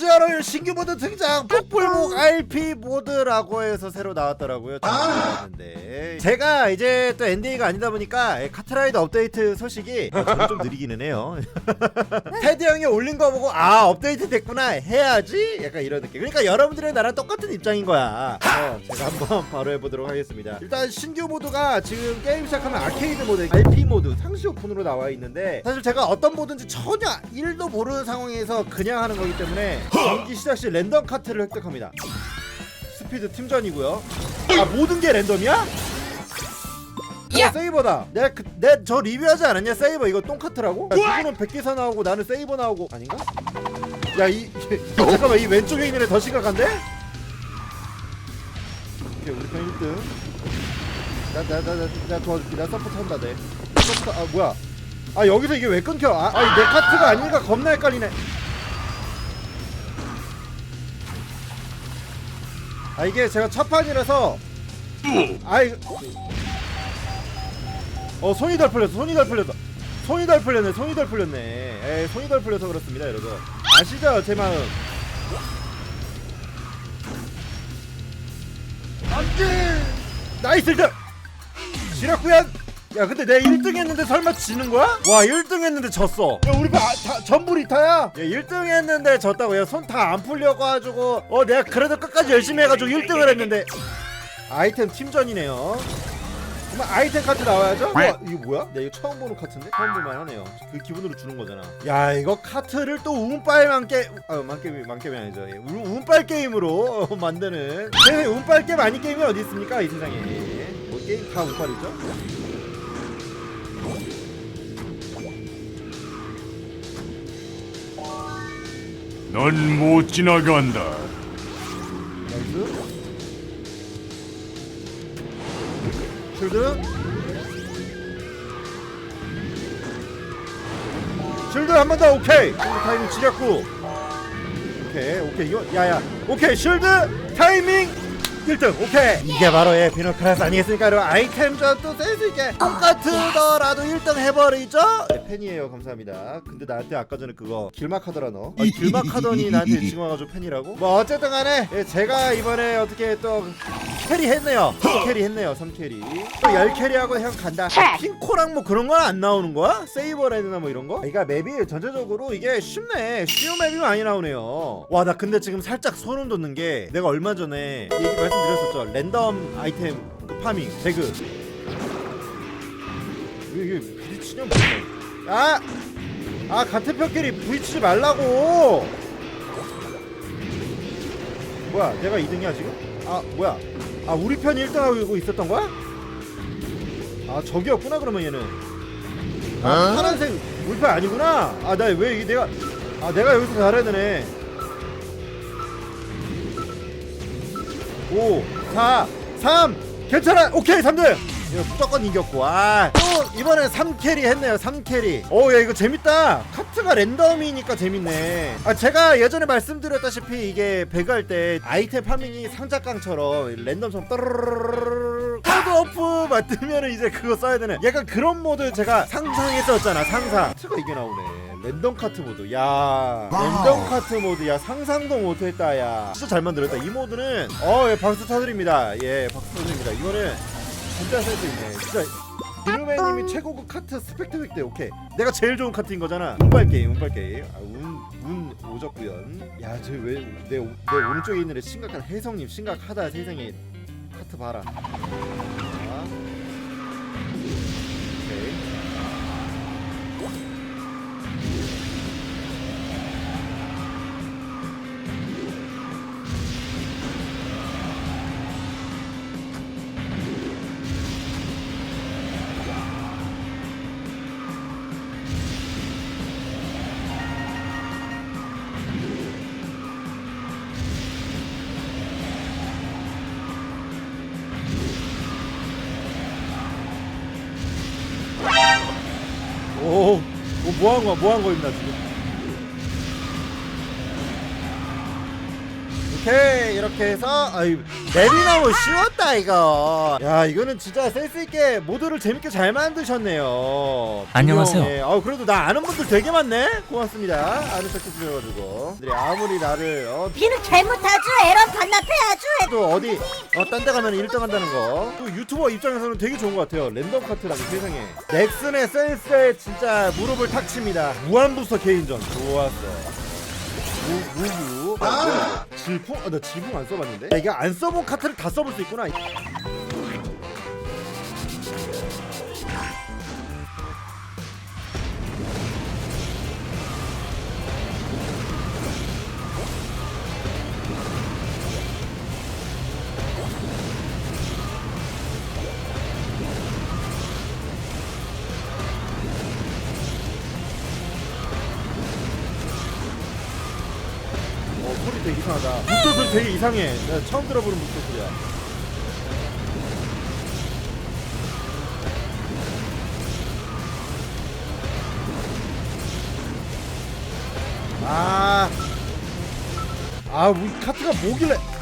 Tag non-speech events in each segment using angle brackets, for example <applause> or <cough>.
시아롤 신규 모드 등장 폭불목 RP 모드라고 해서 새로 나왔더라고요. 근데 제가 이제 또 NDA가 아니다 보니까 카트라이더 업데이트 소식이 어, 저는 좀 느리기는 해요. <laughs> 테드 형이 올린 거 보고 아 업데이트 됐구나 해야지? 약간 이런 느낌. 그러니까 여러분들은 나랑 똑같은 입장인 거야. 어, 제가 한번 <laughs> 바로 해보도록 하겠습니다. 일단 신규 모드가 지금 게임 시작하면 아케이드 모드 RP 모드 상시 오픈으로 나와 있는데 사실 제가 어떤 모드인지 전혀 1도 모르는 상황에서 그냥 하는 거기 때문에 경기 시작 시 랜덤 카트를 획득합니다. 스피드 팀전이고요. 아 모든 게 랜덤이야? 야 세이버다. 내가 그, 내저 리뷰하지 않았냐? 세이버 이거 똥카트라고? 야, 누구는 100개사 나오고 나는 세이버 나오고 아닌가? 야 이 잠깐만 이 왼쪽에 있는 애 더 심각한데? 오케이 우리 편 1등. 나나나나 도와줄게. 나 서포트 한다 내. 서포트 아 뭐야? 아 여기서 이게 왜 끊겨? 아 아니 내 카트가 아니니까 겁나 헷갈리네 아 이게 제가 첫 판이라서. 아이 어 손이 덜 풀렸어 손이 덜 풀렸어. 손이 덜 풀렸네 손이 덜 풀렸네. 에이 손이 덜 풀려서 그렇습니다 여러분. 아시죠 제 마음? 안돼! 나이스 1등 지렸구연 야 근데 내 1등 했는데 설마 지는 거야? 와 1등 했는데 졌어. 야 우리 파, 다, 전부 리타야? 야 1등 했는데 졌다고. 야 손 다 안 풀려가지고. 어 내가 그래도 끝까지 열심히 해가지고 1등을 했는데. 아이템 팀전이네요. 그러면 아이템 카트 나와야죠? 와 이거 뭐야? 내 이거 처음 보는 카트인데? 처음 볼만 하네요. 그 기분으로 주는 거잖아. 야 이거 카트를 또 운빨 만게 아 만게임이 만게임이 아니죠. 예, 운- 운빨 게임으로 <laughs> 만드는. 세상에 운빨 게임 아닌 게임이 어디 있습니까? 이 세상에. 뭐 게임 다 운빨이죠? 넌 못 지나간다. 나이스 쉴드? 쉴드 한 번 더 오케이. 쉴드 타이밍 지렸고. 오케이 오케이. 이거 야야. 오케이 쉴드 타이밍 1등 오케이. 이게 바로 예 비노클라스 아니겠습니까? 여러분 아이템전 또 센스 있게 똑같으더라도 1등 해버리죠? 네, 팬이에요. 감사합니다. 근데 나한테 아까 전에 그거 길막 하더라 너. 아니, 길막 하더니 나한테 지금 와가지고 팬이라고? 뭐 어쨌든 간에 예, 제가 이번에 어떻게 또 캐리 했네요. 캐리 했네요. 3캐리. 또 10캐리하고 형 간다. 핑코랑 뭐 그런 건 안 나오는 거야? 세이버랜드나 뭐 이런 거? 그러니까 맵이 전체적으로 이게 쉽네. 쉬운 맵이 많이 나오네요. 와, 나 근데 지금 살짝 소름 돋는 게 내가 얼마 전에 얘기 말씀드렸었죠. 랜덤 아이템 그 파밍, 배그. 이게, 이게 부딪히냐 뭐야? 아! 아, 같은 편끼리 부딪히지 말라고! 뭐야, 내가 2등이야 지금? 아, 뭐야? 아 우리 편이 1등하고 있었던 거야? 아 저기였구나 그러면 얘는. 아 파란색 우리 편 아니구나? 아 나 왜 내가 아 내가 여기서 잘해야 되네. 5 4 3 괜찮아. 오케이 3등 이거 무조건 이겼고 아 또 이번에 3캐리 했네요 3캐리. 오야 이거 재밌다. 카트가 랜덤이니까 재밌네. 아 제가 예전에 말씀드렸다시피 이게 배그 할 때 아이템 파밍이 상자깡처럼 랜덤처럼 따르르르르르 코드 오프 맞으면 이제 그거 써야 되는 약간 그런 모드 제가 상상했었잖아 상상. 카트가 이게 나오네. 랜덤 카트 모드. 야 랜덤 카트 모드. 야 상상도 못했다 야. 진짜 잘 만들었다. 이 모드는 어 예, 박수 타드립니다. 예 박수 타드립니다. 이거는 진짜 센스 있네. 진짜 드루맨님이 최고급 카트 스펙트 획대 오케이. 내가 제일 좋은 카트인 거잖아. 운빨 게임 운빨 게임. 아, 운, 운 오졌구연. 야저왜내 내 오른쪽에 있는 애 심각한 혜성님 심각하다 세상에. 카트 봐라 뭐한 거야? 뭐한 거입니다 지금? 오케이 이렇게 해서 아이 너무 쉬웠다 이거 야 이거는 진짜 센스 있게 모드를 재밌게 잘 만드셨네요 안녕하세요. 분명해. 아 그래도 나 아는 분들 되게 많네 고맙습니다 아는 척 해주셔가지고 아무리 나를 어, 비는 잘못하죠 에러 반납해야죠 또 어디 어, 딴 데 가면 1등 한다는 거. 또 유튜버 입장에서는 되게 좋은 것 같아요. 랜덤 카트라는 세상에. 넥슨의 센스에 진짜 무릎을 탁 칩니다. 무한부서 개인전. 좋았어. 무, 무부. 아, 뭐야, 이거. 질풍? 아, 나 질풍 안 써봤는데? 이게 안 써본 카트를 다 써볼 수 있구나. 되게 이상하다. 소리 되게 이상해. 나 처음 들어보는 소리야. 아, 아, 우리 카트가 뭐길래?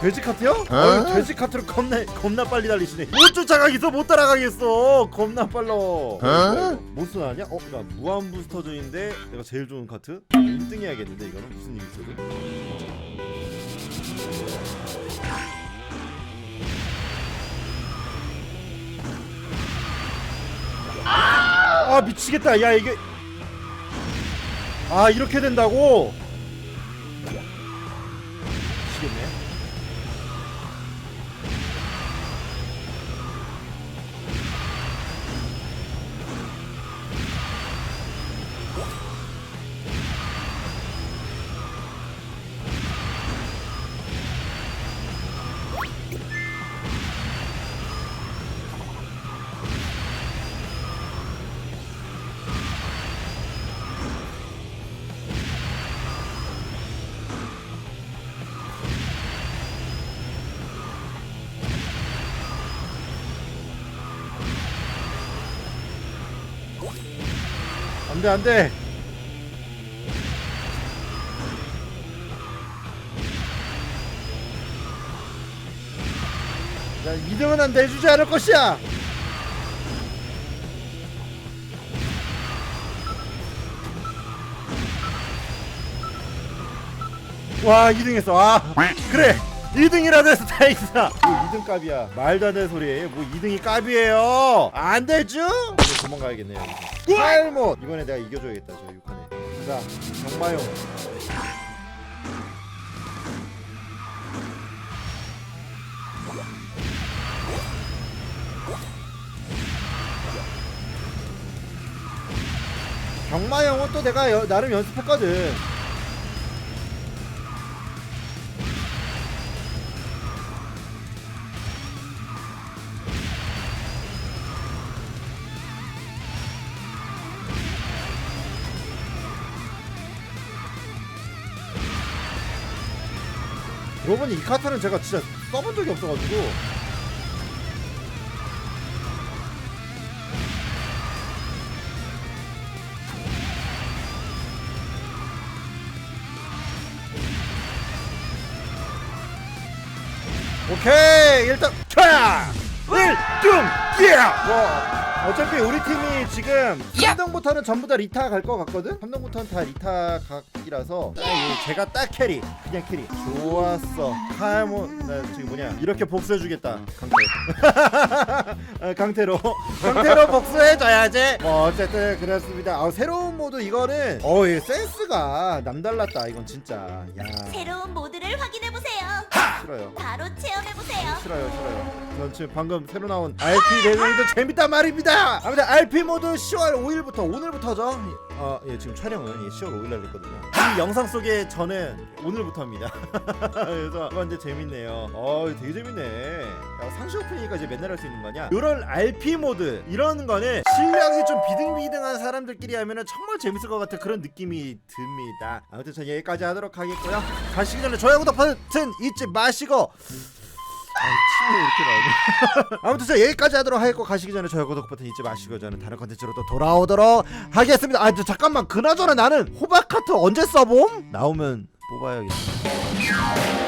돼지 카트요? 어? 돼지 카트로 겁나 겁나 빨리 달리시네. 못 쫓아가겠어, 못 따라가겠어. 겁나 빨라. 어? 무슨 아니야? 어, 나 무한 부스터전인데 내가 제일 좋은 카트? 1등 해야겠는데 이거는 무슨 일 있어도. 아 미치겠다. 야 이게 아 이렇게 된다고? 안돼 안돼. 자 2등은 난 내주지 않을 것이야. 와 2등 했어. 아 그래. 2등이라도 해서 다행이다. 뭐 2등 값이야. 말도 안 되는 소리. 뭐 2등이 값이에요. 안 되죠? 도망가야겠네요. 탈못 이번에 내가 이겨줘야겠다. 저 6판에. 자 정마용. 경마형은 또 내가 여- 나름 연습했거든. 보니 이 카트는 제가 진짜 써본 적이 없어가지고. 오케이 일단 캬 1등 예! 뭐 어차피 우리 팀이 지금 3등부터는 전부 다 리타 갈 것 같거든? 3등부터는 다 리타 각이라서 딱 이- 제가 딱 캐리. 그냥 캐리. 좋았어. 칼모 나 지금 뭐냐. 이렇게 복수해주겠다. 강태 <laughs> 아, 강태로. 강태로 복수해줘야지. 뭐 어쨌든 그렇습니다. 아, 새로운 모드 이거는 어이 센스가 남달랐다 이건 진짜. 야. 새로운 모드를 확인해 보세요 싫어요. 바로 체험해보세요. 싫어요 싫어요. 전 지금 방금 새로 나온 RP 대전이도 재밌단 말입니다! 아무튼 RP 모드 10월 5일부터 오늘부터죠? 어 예 지금 촬영은 예, 10월 5일 날 했거든요. 이 영상 속에 저는 오늘부터입니다. <laughs> 그래서 이제 재밌네요. 어 되게 재밌네. 야, 상시 오픈이니까 이제 맨날 할 수 있는 거냐 이런 RP 모드 이런 거는 실력이 좀 비등비등한 사람들끼리 하면은 정말 재밌을 것 같은 그런 느낌이 듭니다. 아무튼 전 여기까지 하도록 하겠고요. 가시기 전에 좋아요 구독 버튼 잊지 마 시고 아, 침이 이렇게 나오네. <laughs> 아무튼 저 여기까지 하도록 하겠고 가시기 전에 좋아요 구독 버튼 잊지 마시고 저는 다른 컨텐츠로 또 돌아오도록 하겠습니다. 아, 저 잠깐만 그나저나 나는 호박 카트 언제 써봄? 나오면 뽑아야겠다